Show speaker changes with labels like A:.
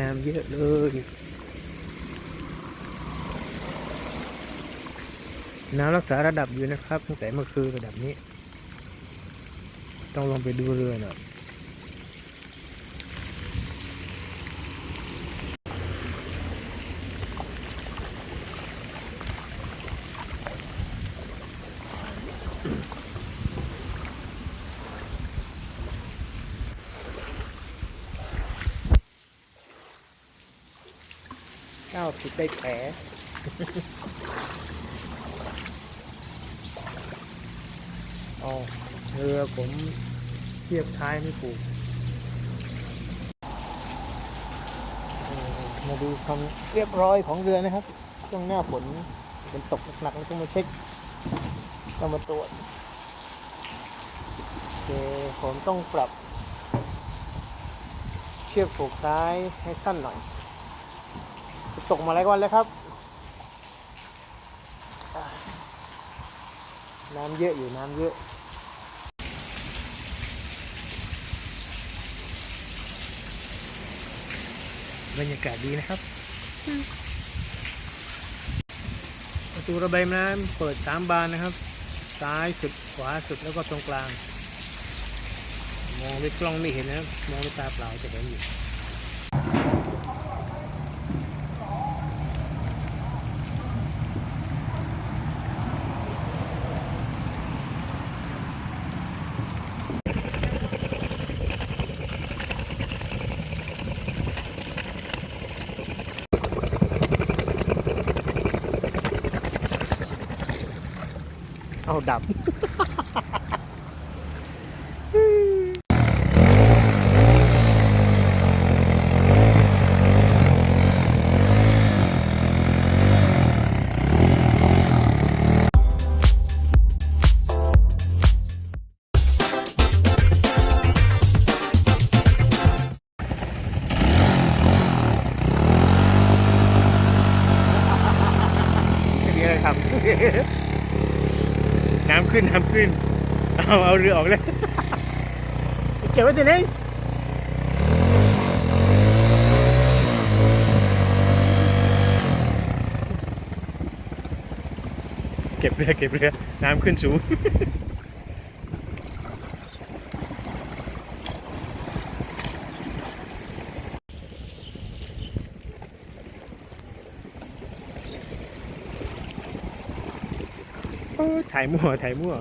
A: น้ำเยอะเลยน้ำรักษาระดับอยู่นะครับตั้งแต่เมื่อคืนระดับนี้ ต้องลองไปดูเรือหน่อย เก้าผิดได้แผลอ๋อเรือผมเทียบท้ายไม่ผูกเออมาดูความเรียบร้อยของเรือนะครับ ช่วงหน้าฝนฝนตกหนักๆแล้วต้องมาเช็คต้องมาตรวจโอเคผมต้องปรับ เชือกผูกท้ายให้สั้นหน่อย ตกมาหลายวันแล้วครับ น้ำเยอะอยู่น้ำเยอะบรรยากาศดีนะครับ ประตูระบายน้ำเปิดสามบานนะครับ ซ้ายสุดขวาสุดแล้วก็ตรงกลาง มองด้วยกล้องไม่เห็นนะครับ มองด้วยตาเปล่าจะเห็นอยู่ เอาดับไม่มีอะไรทำ น้ำขึ้นน้ำขึ้น เอาเอาเรือออกเลยเก็บไว้ที่ไหนเก็บเรือเก็บเรือน้ำขึ้นสูง ถ่ายมั่วถ่ายมั่ว